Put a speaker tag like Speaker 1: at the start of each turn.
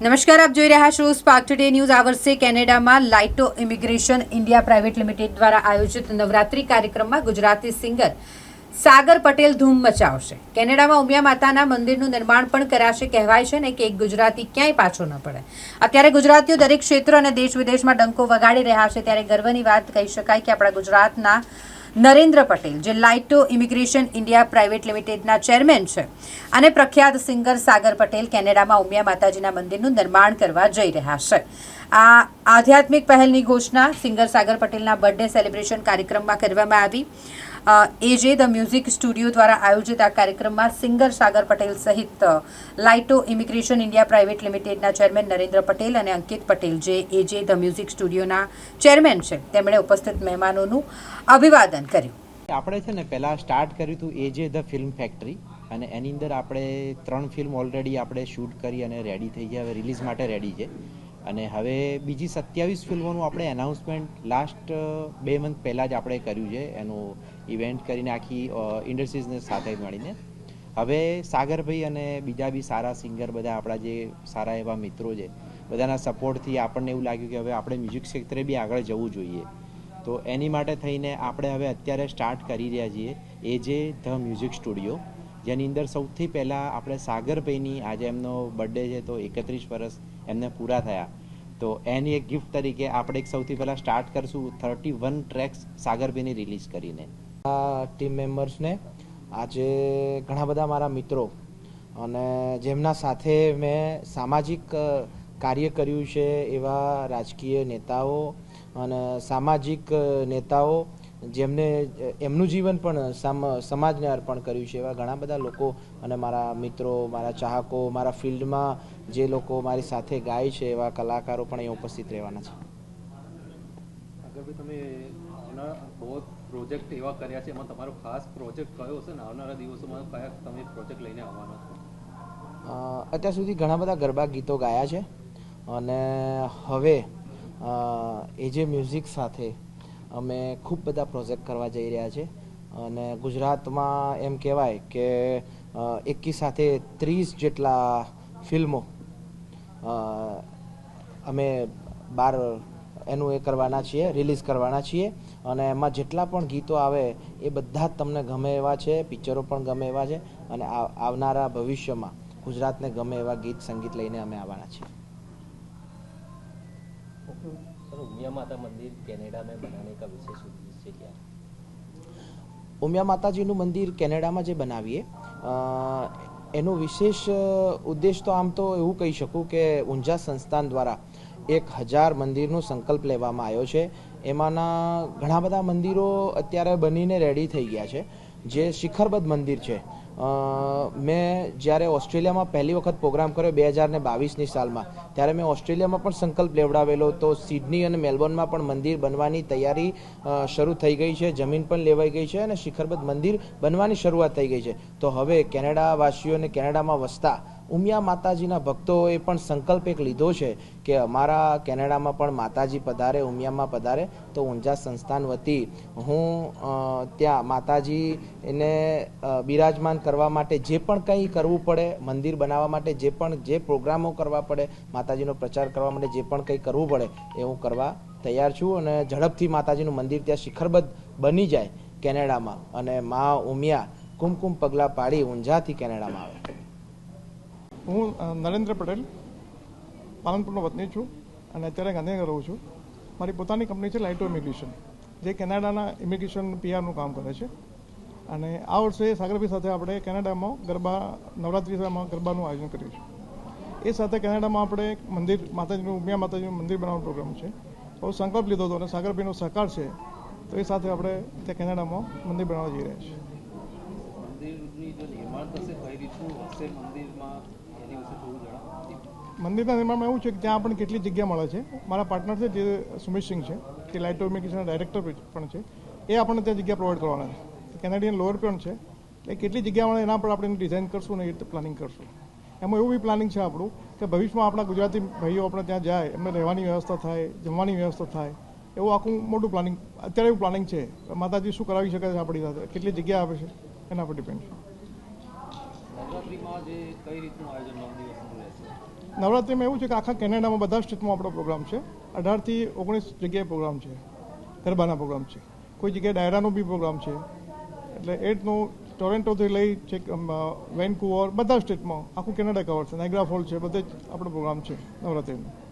Speaker 1: નમસ્કાર, આપ જોઈ રહ્યા છો સ્પાર્ક ટુડે ન્યૂઝ આ વર્ષે કેનેડામાં લાઇટો ઇમિગ્રેશન ઇન્ડિયા પ્રાઇવેટ લિમિટેડ દ્વારા આયોજિત નવરાત્રી કાર્યક્રમમાં ગુજરાતી સિંગર સાગર પટેલ ધૂમ મચાવશે. કેનેડામાં ઉમિયા માતાના મંદિરનું નિર્માણ પણ કરાશે કહેવાય છે ને કે એક ગુજરાતી ક્યાંય પાછો ન પડે. અત્યારે ગુજરાતીઓ દરેક ક્ષેત્ર અને દેશ વિદેશમાં ડંકો વગાડી રહ્યા છે. ત્યારે ગર્વની વાત કહી શકાય કે આપણા ગુજરાતના નરેન્દ્ર પટેલ, જે લાઇટો ઇમિગ્રેશન ઇન્ડિયા પ્રાઇવેટ લિમિટેડના ચેરમેન છે. અને પ્રખ્યાત સિંગર સાગર પટેલ કેનેડામાં ઉમિયા માતાજીના મંદિરનું નિર્માણ કરવા જઈ રહ્યા છે. આ આધ્યાત્મિક પહેલની ઘોષણા સિંગર સાગર પટેલના બર્થડે સેલિબ્રેશન કાર્યક્રમમાં કરવામાં આવી. એજે ધ મ્યુઝિક સ્ટુડિયો દ્વારા આયોજિત આ કાર્યક્રમમાં સિંગર સાગર પટેલ સહિત લાઇટો ઇમિગ્રેશન ઇન્ડિયા પ્રાઇવેટ લિમિટેડના ચેરમેન નરેન્દ્ર પટેલ અને અંકિત પટેલ, જે એજે ધ મ્યુઝિક સ્ટુડિયોના ચેરમેન છે, તેમણે ઉપસ્થિત મહેમાનોનું અભિવાદન કર્યું.
Speaker 2: આપણે છે ને પહેલાં સ્ટાર્ટ કર્યું હતું એજે ધ ફિલ્મ ફેક્ટરી અને એની અંદર આપણે ત્રણ ફિલ્મ ઓલરેડી આપણે શૂટ કરી અને રેડી થઈ ગયા. હવે રિલીઝ માટે રેડી છે. અને હવે બીજી સત્યાવીસ ફિલ્મોનું આપણે એનાઉન્સમેન્ટ લાસ્ટ બે મંથ પહેલાં જ આપણે કર્યું છે. એનું ઇવેન્ટ કરીને આખી ઇન્ડસ્ટ્રીઝને સાથે મળીને. હવે સાગરભાઈ અને બીજા બી સારા સિંગર બધા આપણા જે સારા એવા મિત્રો છે, બધાના સપોર્ટથી આપણને એવું લાગ્યું કે હવે આપણે મ્યુઝિક ક્ષેત્રે બી આગળ જવું જોઈએ. તો એની માટે થઈને આપણે હવે અત્યારે સ્ટાર્ટ કરી રહ્યા છીએ એ જે ધ મ્યુઝિક સ્ટુડિયો જેની અંદર સૌથી પહેલાં આપણે સાગરભાઈની આજે એમનો બર્થડે છે તો એકત્રીસ વર્ષ એમને પૂરા થયા. તો એની એક ગિફ્ટ તરીકે આપણે એક સૌથી પહેલાં સ્ટાર્ટ કરશું થર્ટી વન ટ્રેક્સ સાગરભાઈની રિલીઝ કરીને.
Speaker 3: આ ટીમ મેમ્બર્સને આજે ઘણા બધા મારા મિત્રો અને જેમના સાથે મેં સામાજિક કાર્ય કર્યું છે એવા રાજકીય નેતાઓ અને સામાજિક નેતાઓ જેમને એમનું જીવન પણ સામ સમાજને અર્પણ કર્યું છે. એવા ઘણા બધા લોકો અને મારા મિત્રો મારા ચાહકો મારા ફિલ્ડમાં જે લોકો મારી સાથે ગાય છે એવા કલાકારો પણ અહીં ઉપસ્થિત રહેવાના છે.
Speaker 4: તમે બહુ પ્રોજેક્ટ એવા કર્યા છે એમાં તમારો ખાસ પ્રોજેક્ટ કયો હશે ને? આવનારા દિવસોમાં કયા તમે પ્રોજેક્ટ લઈને આવવાના છો?
Speaker 3: અત્યાર સુધી ઘણા બધા ગરબા ગીતો ગાયા છે. અને હવે એ જે મ્યુઝિક સાથે અમે ખૂબ બધા પ્રોજેક્ટ કરવા જઈ રહ્યા છે. અને ગુજરાતમાં એમ કહેવાય કે એકી સાથે ત્રીસ જેટલા ફિલ્મો અમે બાર એનું એ કરવાના છીએ, રિલીઝ કરવાના છીએ. અને એમાં જેટલા પણ ગીતો આવે એ બધા જ તમને ગમે એવા છે, પિક્ચરો પણ ગમે એવા છે અને આવનારા ભવિષ્યમાં ગુજરાતને ગમે એવા ગીત સંગીત લઈને અમે આવવાના છીએ.
Speaker 5: सर उमिया माता मंदिर कनाडा में बनाने का विशेष उद्देश्य क्या है
Speaker 3: ઉમિયા માતાજીનું મંદિર કેનેડામાં જે બનાવીએ અ, એનો વિશેષ અ, ઉદ્દેશ તો આમ તો એવું કહી શકું કે ઊંઝા સંસ્થાન દ્વારા એક હજાર મંદિરનો સંકલ્પ લેવામાં આવ્યો છે એમાંના ઘણા બધા મંદિરો અત્યારે બનીને રેડી થઈ ગયા છે જે શિખરબદ્ધ મંદિર છે અ, મેં જ્યારે ઓસ્ટ્રેલિયામાં પહેલી વખત પ્રોગ્રામ કર્યો બે હજાર ને બાવીસની સાલમાં, ત્યારે મેં ઓસ્ટ્રેલિયામાં પણ સંકલ્પ લેવડાવેલો તો સિડની અને મેલબોર્નમાં પણ મંદિર બનવાની તૈયારી શરૂ થઈ ગઈ છે, જમીન પણ લેવાઈ ગઈ છે અને શિખરબદ્ધ મંદિર બનવાની શરૂઆત થઈ ગઈ છે. તો હવે કેનેડાવાસીઓને કેનેડામાં વસતા ઉમિયા માતાજીના ભક્તોએ પણ સંકલ્પ એક લીધો છે કે અમારા કેનેડામાં પણ માતાજી પધારે, ઉમિયામાં પધારે, તો ઊંઝા સંસ્થાન વતી હું ત્યાં માતાજી એને બિરાજમાન કરવા માટે જે પણ કંઈ કરવું પડે, મંદિર બનાવવા માટે જે પણ, જે પ્રોગ્રામો કરવા પડે, માતાજીનો પ્રચાર કરવા માટે જે પણ કંઈ કરવું પડે એ હું કરવા તૈયાર છું અને ઝડપથી માતાજીનું મંદિર ત્યાં શિખરબદ્ધ બની જાય કેનેડામાં. અને મા ઉમિયા કુમકુમ પગલાં પાડી ઊંઝાથી કેનેડામાં આવે.
Speaker 6: હું નરેન્દ્ર પટેલ, પાલનપુરનો વતની છું અને અત્યારે ગાંધીનગર રહું છું. મારી પોતાની કંપની છે લાઇટો ઇમિગ્રેશન જે કેનેડાના ઇમિગ્રેશન પીઆરનું કામ કરે છે. અને આ વર્ષે સાગરભાઈ સાથે આપણે કેનેડામાં ગરબા, નવરાત્રિમાં ગરબાનું આયોજન કર્યું છે એ સાથે કેનેડામાં આપણે એક મંદિર, માતાજીનું, ઉમિયા માતાજીનું મંદિર બનાવવાનો પ્રોગ્રામ છે. તો સંકલ્પ લીધો હતો અને સાગરભાઈનો સહકાર છે. તો એ સાથે આપણે ત્યાં કેનેડામાં મંદિર બનાવવા જઈ રહ્યા છીએ.
Speaker 4: મંદિરના
Speaker 6: નિર્માણમાં એવું છે કે ત્યાં આપણને કેટલી જગ્યા મળે છે. મારા પાર્ટનર છે જે સુમિત સિંહ છે તે લાઇટ ઇમિગ્રેશનના ડાયરેક્ટર પણ છે, એ આપણને ત્યાં જગ્યા પ્રોવાઈડ કરવાના છે. કેનેડિયન લોઅર પણ છે, એટલે કેટલી જગ્યા મળે એના પર આપણે ડિઝાઇન કરશું ને એ રીતે પ્લાનિંગ કરશું. એમાં એવું બી પ્લાનિંગ છે આપણું કે ભવિષ્યમાં આપણા ગુજરાતી ભાઈઓ આપણે ત્યાં જાય, એમને રહેવાની વ્યવસ્થા થાય, જમવાની વ્યવસ્થા થાય, એવું આખું મોટું પ્લાનિંગ અત્યારે એવું પ્લાનિંગ છે. માતાજી શું કરાવી શકે છે આપણી સાથે? કેટલી જગ્યા આપે છે? એના પર ડિપેન્ડ છે.
Speaker 4: નવરાત્રિમાં
Speaker 6: એવું છે કે આખા કેનેડામાં બધા સ્ટેટમાં આપણો પ્રોગ્રામ છે. અઢારથી ઓગણીસ જગ્યાએ પ્રોગ્રામ છે. ગરબાના પ્રોગ્રામ છે. કોઈ જગ્યાએ ડાયરાનો બી પ્રોગ્રામ છે. એટલે એટનું ટોરેન્ટોથી લઈ છે વેનકુવર, બધા સ્ટેટમાં આખું કેનેડા કવર છે. નાઇગ્રા ફોલ છે, બધે જ આપણો પ્રોગ્રામ છે નવરાત્રિનો.